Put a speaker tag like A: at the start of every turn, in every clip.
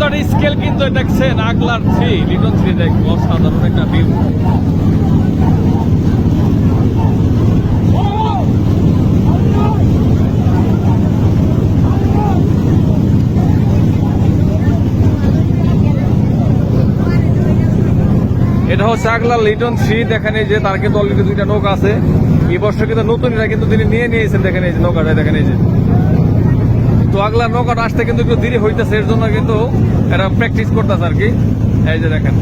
A: একটা স্কেল কিন্তু দেখছেন, আগলার থ্রি লিটন থ্রি দেখ, অসাধারণ একটা ভিউ এটা হচ্ছে আগলা লিটন থ্রি, দেখেন এই যে, তার কিন্তু অলরেডি দুইটা নৌকা আছে। এই বছর কিন্তু নতুন এটা কিন্তু তিনি নিয়ে নিয়েছেন, দেখেন এই যে নৌকাটা, দেখেন এই যে। আগলা নৌকাটা আসতে কিন্তু একটু দেরি হইতেছে এর জন্য কিন্তু এরা প্র্যাকটিস করতেছে আর কি। এই যে দেখেন।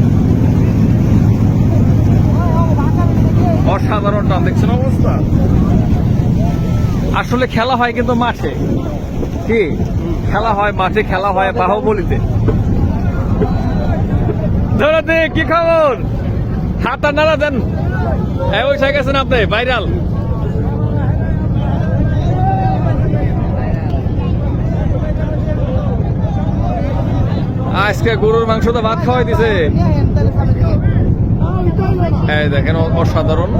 A: অসাধারণ টান দেখছেন? অবস্থা। আসলে খেলা হয় কিন্তু মাঠে। কি? খেলা হয় মাঠে খেলা হয় বাহুবলিতে। ধরে দে কি খবর? হাতটা নাড়া দেন। এই ওই গেছেন আপনি ভাইরাল। আজকে গরুর মাংস তো ভাত খাওয়াই দিছে। হ্যাঁ দেখেন অসাধারণ।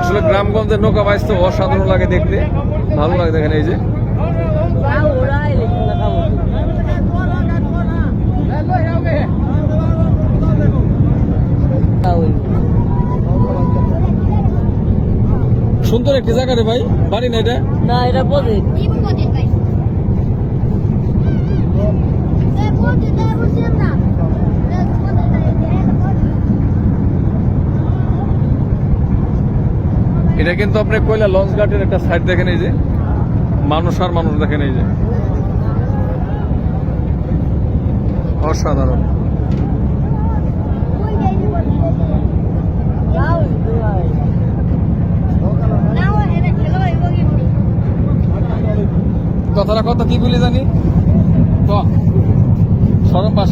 A: আসলে গ্রামগঞ্জের নৌকা বাইস তো অসাধারণ লাগে দেখতে। ভালো লাগে দেখেন এই যে। সুন্দর একটি জায়গা রে ভাই বাড়ি না এটা?
B: না এটা বোঝে
A: এটা কিন্তু আপনি কয়লা লঞ্চ ঘাটের একটা সাইড দেখেন এই যে। মানুষ আর মানুষ দেখেন এই যে। অসাধারণ। কথাটা কত কি বলি জানি? ক? সরম পাশ